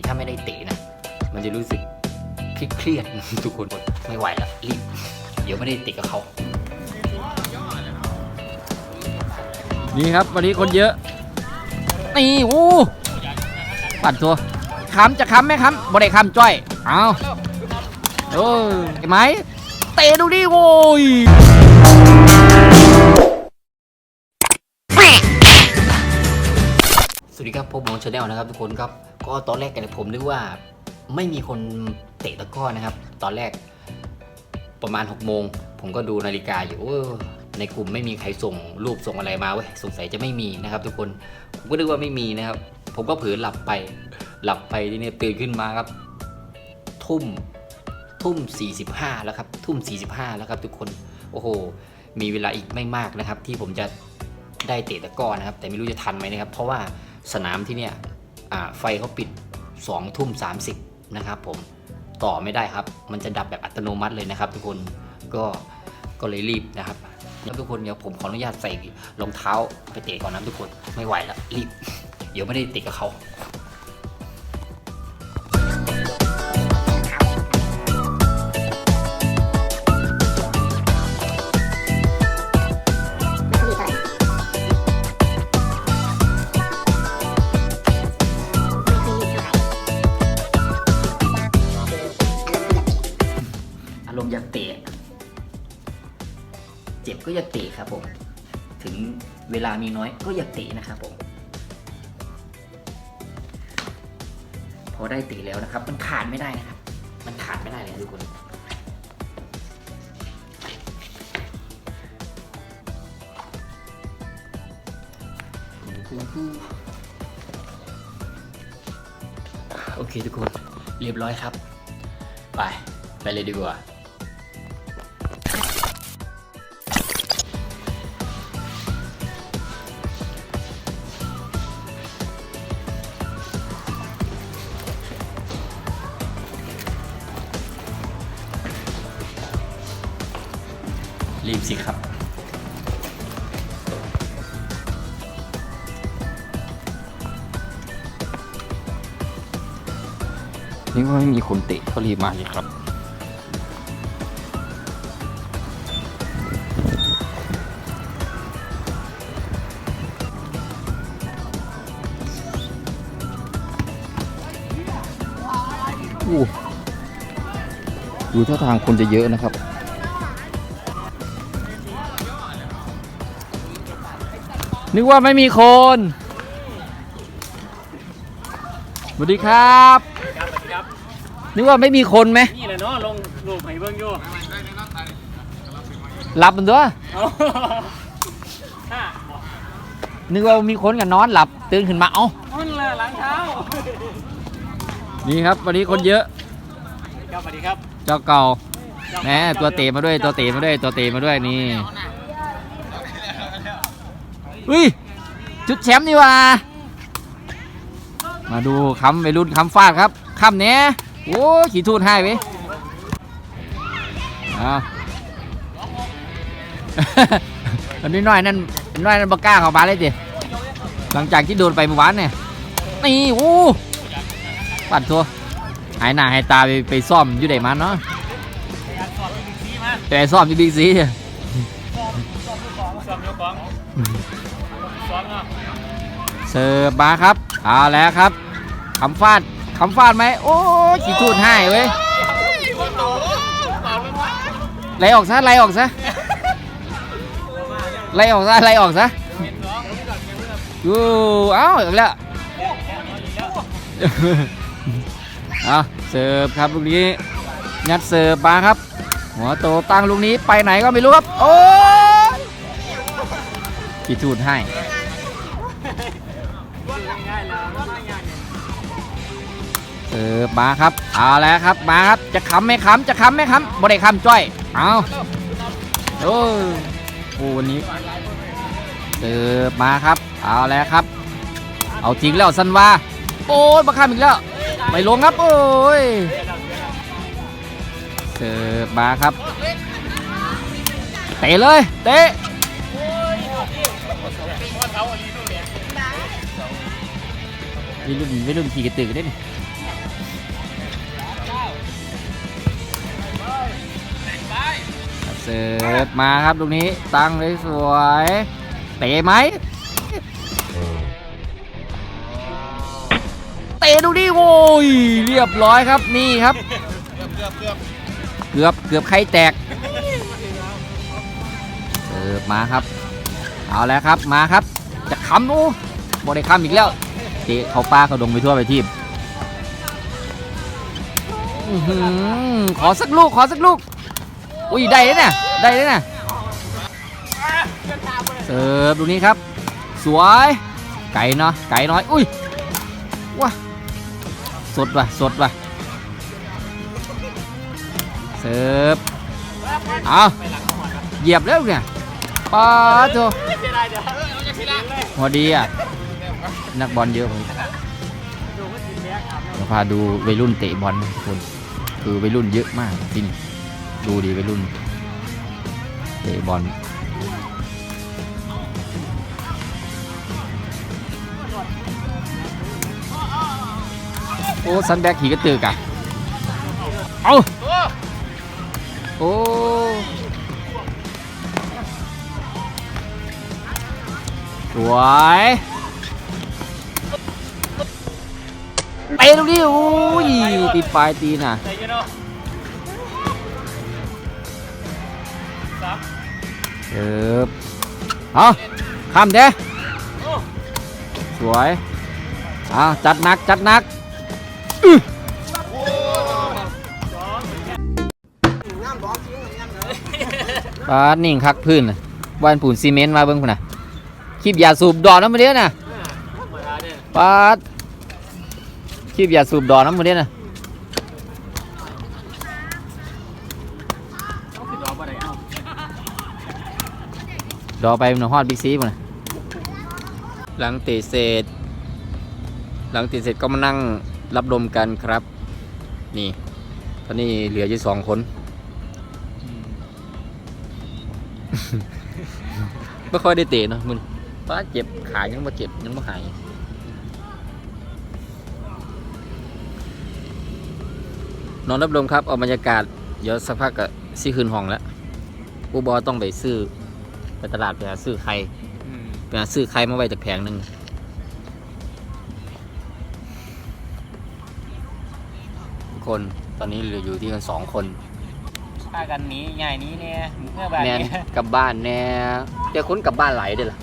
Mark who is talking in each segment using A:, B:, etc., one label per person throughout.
A: นี้ถ้าไม่ได้เตะนะ มันจะรู้สึกเครียดๆทุกคนไม่ไหวแล้วรีบเดี๋ยวไม่ได้เตะกับเขา
B: นี่ครับวันนี้คนเยอะ นี่โอ้ปั่นตัวค้ำจะค้ำไหมค้ำบ่ได้ค้ำจ้อย เอาเออเห็นไหมเตะดูดิโว้ย
A: สวัสดีครับผมมองชาแนลนะครับทุกคนครับ ก็ตอนแรกกันยผมนึกว่าไม่มีคนเตะตะก้อนะครับ ตอนแรกประมาณ6กโมงผมก็ดูนาฬิกาอยู่ในกลุ่มไม่มีใครส่งรูปส่งอะไรมาเว้ยสงสัยจะไม่มีนะครับทุกคนผมก็นึกว่าไม่มีนะครับ ผมก็เผลอหลับไปหลับไปทีนี้ตื่นขึ้นมาครับ ทุ่มทุ่ม 45 แล้วครับ ทุ่ม 45 แล้วครับทุกคนโอ้โห มีเวลาอีกไม่มากนะครับ ที่ผมจะได้เตะตะก้อนะครับ แต่ไม่รู้จะทันไหมนะครับ เพราะว่าสนามที่เนี่ย ไฟเขาปิด2ทุ่ม30นะครับผมต่อไม่ได้ครับ มันจะดับแบบอัตโนมัติเลยนะครับ ทุกคนก็ก็เลยรีบนะครับแล้วทุกคนเดี๋ยวผมขออนุญาตใส่รองเท้าไปเตะก่อนนะทุกคนไม่ไหวแล้วรีบ เดี๋ยวไม่ได้เตะกับเขาามีน้อยก็อย่าตะนะครับผม พอได้ตะแล้วนะครับ มันขาดไม่ได้นะครับ มันขาดไม่ได้เลยทุกคนโอเคทุกคน เรียบร้อยครับ ไป ไปเลยดีกว่า บสิครับ
B: นี่ว่าไม่มีคนเตะก็รีบมาเลยครับอู้ดูท่าทางคนจะเยอะนะครับ นึกว่าไม่มีคนสวัสดีครับ นึกว่าไม่มีคนไหม
C: นี่แหละเนาะลงรูปให้เบิ่งอยู่
B: หลับมันตัว
C: เอาห้าบอก
B: นึกว่ามีคนกับนอนหลับตื่นขึ้นมาเอ้า
C: มันละหลังเท้า
B: นี่ครับ วันนี้คนเยอะ
C: ครับสวัสดีครับ
B: เจ้าเก่าแหมตัวเตะมาด้วยตัวเตะมาด้วยตัวเตะมาด้วยนี่ อุ้ย จุดแชมป์นี่ว่า มาดูคำไปรุ่นคำฟาดครับคำเนี้ยโอ้ขี่ทูดให้ไปเอาอันนี้น้อยนั่นน้อยนั่นบกล้าเข้ามาเลยดิหลังจากที่โดนไปเมื่อวานเนี่ยนี่โอ้ปั่นตัวหายหน้าหายตาไปไปซ่อมอยู่ไหนมันเนาะแต่ซ่อมอยู่บิ๊กซี
C: สอบสอบลูกของสอบยกข เสิ
B: ร์ฟมาครับเอาแล้วครับคำฟาดคำฟาดไหมโอ้ยขีทูดให้เว้ยไล่ออกซะไล่ออกซะไล่ออกซะไล่ออกซะยูเอ้าอีกแล้วเอาเสิร์ฟครับลูกนี้ยัดเสิร์ฟมาครับ หัวโตตั้งลูกนี้ไปไหนก็ไม่รู้ครับ โอ้ยขีทูดให้ เสิร์ฟมาครับเอาแล้วครับมาครับจะค้ำไม่ค้ำจะค้ำไม่ค้ำบ่ได้ค้ำจ้อยเอาโอ้ยโอ้วันนี้เสิร์ฟมาครับเอาแล้วครับ เอาจริงแล้วสันว่าโอ้ยมาค้ำอีกแล้วไม่ลงครับโอ้ยเสิร์ฟมาครับเตะเลยเตะนี่รุ่นไม่รุ่นขี่กระตือได้นี่ เสิร์ฟมาครับตรงนี้ตั้งเลยสวยเตะไหมเตะดูดิโอ้ยเรียบร้อยครับนี่ครับ เกือบเกือบไข่แตกเสิร์ฟมาครับ เอาแล้วครับมาครับ จะค้ำโอ้บได้ค้ำอีกแล้วเตะเขาป้าเขาดงไปทั่วไปทีมขอสักลูกขอสักลูก อุ้ยได้เลยนี่ได้เลยนี่เสิร์ฟดูนี้ครับ สวย ไก่เนาะไก่น้อยอุ้ยว้าสดว่ะสดว่ะเสิร์ฟเอาเหยียบแล้วเนี่ยป้าโถ
C: เสียดายเดี๋ยวเอาจ
B: พอดีอะนักบอลเยอะผม
C: ดูว่าทีมแพ้ครับ
B: จะพาดูวัยรุ่นเตะบอลทุกคนคือวัยรุ่นเยอะมากจริง ดูดีวัยรุ่นเตะบอลโอ้ซันแบกขี่กระตือกอะเอาโอ้สวยเตะตรงนี้โอ้ยติดปลายตีน่ะ
C: เอิ
B: บเอาข้ามเด้สวยเอาจัดนักจัดนักปาดนิ่งคักพื้นนะบ้านปูนซีเมนต์มาเบิ่งพุ่นนะคลิปยาสูบดอกน้ำมันเด้อน่ะ
C: เวลาเนี่ย
B: ปาดคลิปยาสูบดอกน้ำมันเด้อน่ะ
C: ต้องติดรอบอะไรเอ้า
B: ดอไปมันฮอดบิ๊กซีพุ่นน่ะหลังตะเสร็จ หลังตะเสร็จก็มานั่งรับลมกันครับ นี่ ตอนนี้เหลืออยู่สองคนไม่ค่อยได้เตะเนอะมึงป้าเจ็บขายังมาเจ็บยังไม่หายนอนรับลมครับ เอาบรรยากาศ เดี๋ยวสักพักก็ซีคืนห้องแล้วอูบอต้องไปซื้อ ไปตลาดไปหาซื้อไข่ไปหาซื้อไข่มาไว้จากแผงหนึ่งทุกคนตอนนี้เหลืออยู่ที่กันสองคน
C: พากันหนี้ใหญ่นี้เนี่ยเมื่อแบบ
B: แนน
C: นี้
B: กลับบ้านแน่เดี๋ยวคนกลับบ้านไหลายเด้อล่ะ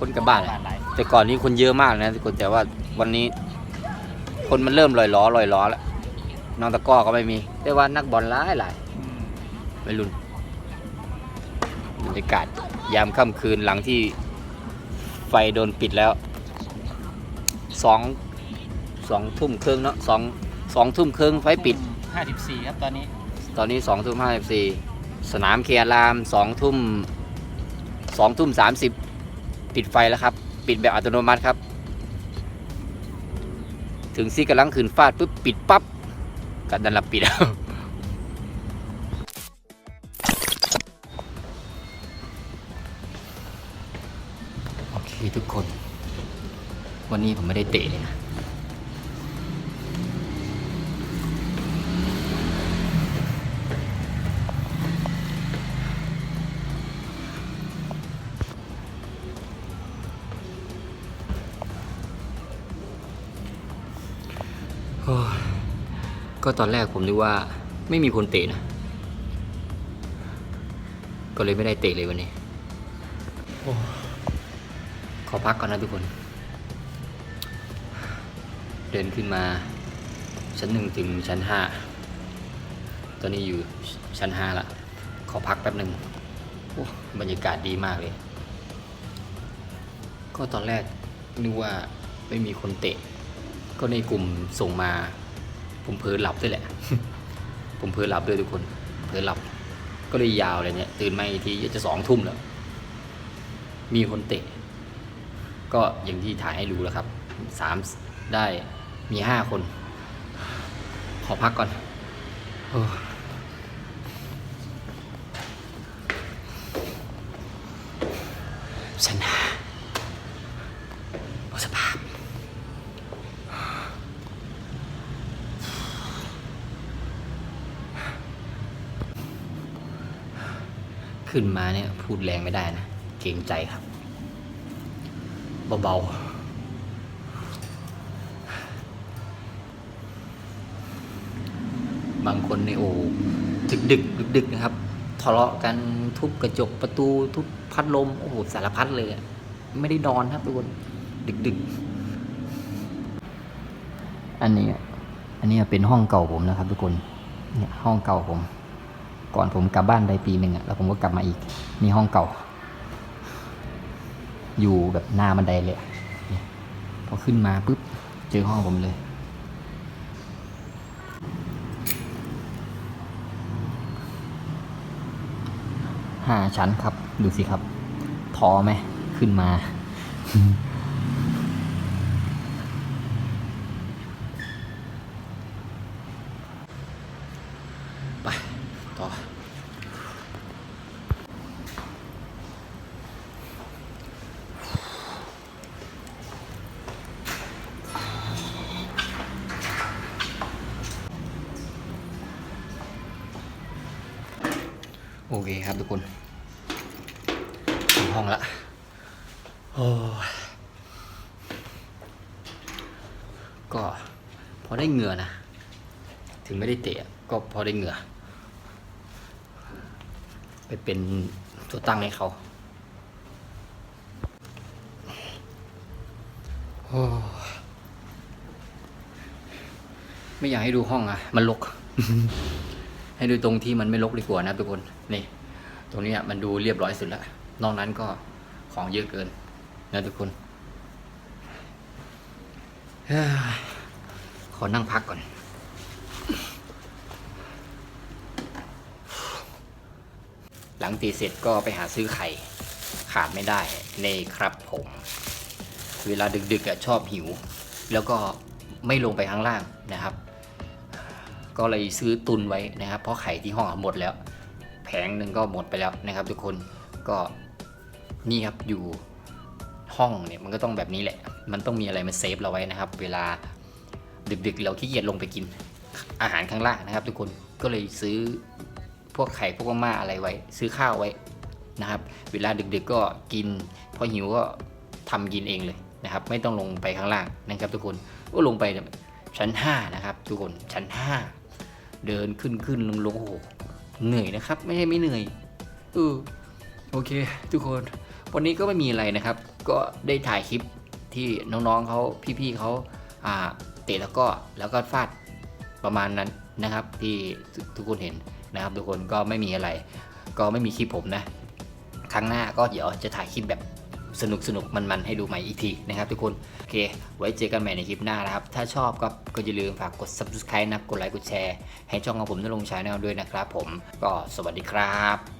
B: คนกลับบ้าน
C: หลาย
B: แต่ก่อนนี้คนเยอะมากนะทุกคนแต่ว่าวันนี้ คนมันเริ่มลอยล้อลอยล้อแล้วน้องตะกร้อก็ไม่มี แต่ว่านักบอลหลายหลาย
C: อืม
B: ไม่รุน บรรยากาศยามค่ำคืนหลังที่ไฟโดนปิดแล้วสองสองทุ่มครึ่งเนาะสองสองทุ่มครึ่งไฟปิด
C: ห้าสิบสี่ครับตอนนี้
B: ตอนนี้สองทุ่มห้าสิบสี่สนามเคียรามสองทุ่มสองทุ่มสามสิบปิดไฟแล้วครับ ปิดแบบอัตโนมัติครับ ถึงซีกำลังขืนฟาดปุ๊บปิดปั๊บกันดันหลับปิดแล้ว ทุกคน วันนี้ผมไม่ได้เตะเลยนะ ก็ตอนแรกผมนึกว่าไม่มีคนเตะนะ ก็เลยไม่ได้เตะเลยวันนี้ อ้ขอพักก่อนนะทุกคน เดินขึ้นมา ชั้นหนึ่งถึงชั้นห้าตอนนี้อยู่ชั้นห้าละขอพักแป๊บหนึ่งบรรยากาศดีมากเลย ก็ตอนแรกนึกว่าไม่มีคนเตะ ก็ในกลุ่มส่งมา ผมเผลอหลับด้วยแหละ ผมเผลอหลับด้วยทุกคนเผลอหลับ ก็เลยยาวเลยเนี่ย ตื่นมาอีกทีจะสองทุ่มแล้ว มีคนเตะ ก็อย่างที่ถ่ายให้รู้แล้วครับสามได้มีห้าคน ขอพักก่อนโอ้ชนะหมดสภาพนขึ้นมาเนี่ย พูดแรงไม่ได้นะ เกรงใจครับ เบาๆบางคนในโอ้ดึกดึกดึกดึกนะครับทะเลาะกันทุบกระจกประตูทุบพัดลมโอ้โหสารพัดเลยอะไม่ได้นอนครับทุกคนดึกดึกอันนี้ อันนี้เป็นห้องเก่าผมนะครับ ทุกคนเนี่ยห้องเก่าผม ก่อนผมกลับบ้านได้ปีหนึ่งอะแล้วผมก็กลับมาอีกนี่ห้องเก่า อยู่แบบหน้าบันไดเลยพอขึ้นมาปุ๊บ เจอห้องผมเลย ห้าชั้นครับ ดูสิครับ ท้อไหม ขึ้นมา อเคครับทุกคนถึงห้องละโอ้ก็พอได้เหงื่อนะ ถึงไม่ได้เตะก็พอได้เหงื่อ ไปเป็นตัวตั้งให้เขาโอ้ไม่อยากให้ดูห้องอะ มันรก ให้ดูตรงที่มันไม่รกดีกว่านะทุกคนนี่ตรงนี้มันดูเรียบร้อยสุดแล้วนอกนั้นก็ของเยอะเกินนะทุกคนขอนั่งพักก่อน หลังตีเสร็จก็ไปหาซื้อไข่ขาดไม่ได้ในครับผม เวลาดึกๆชอบหิว แล้วก็ไม่ลงไปข้างล่างนะครับ ก็เลยซื้อตุนไว้นะครับ เพราะไข่ที่ห้องหมดแล้ว แผงหนึ่งก็หมดไปแล้วนะครับ ทุกคนก็นี่ครับอยู่ห้องเนี่ยมันก็ต้องแบบนี้แหละ มันต้องมีอะไรมาเซฟเราไว้นะครับ เวลาดึกๆ เราขี้เกียจลงไปกินอาหารข้างล่างนะครับ ทุกคนก็เลยซื้อพวกไข่พวกม่าอะไรไว้ ซื้อข้าวไว้นะครับ เวลาดึกๆก็กินพอหิวก็ทำกินเองเลยนะครับ ไม่ต้องลงไปข้างล่างนะครับ ทุกคนก็ลงไปชั้น5นะครับ ทุกคนชั้น 5 เดินขึ้นขึ้นลงลงโอ้โหเหนื่อยนะครับ ไม่ใช่ไม่เหนื่อยเออโอเค ทุกคน วันนี้ก็ไม่มีอะไรนะครับ ก็ได้ถ่ายคลิปที่น้องๆเขาพี่ๆเขาอ่าเตะแล้วก็แล้วก็ฟาดประมาณนั้นนะครับ ที่ทุกคนเห็นนะครับ ทุกคนก็ไม่มีอะไร ก็ไม่มีคลิปผมนะ ครั้งหน้าก็เดี๋ยวจะถ่ายคลิปแบบ สนุกสนุกๆมันๆให้ดูใหม่อีกทีนะครับทุกคน โอเค ไว้เจอกันใหม่ในคลิปหน้านะครับ ถ้าชอบก็ก็อย่าลืมฝากกด subscribe นะกดไลค์กดแชร์ ให้ช่องของผมนรงชาแนลด้วยนะครับผมก็สวัสดีครับ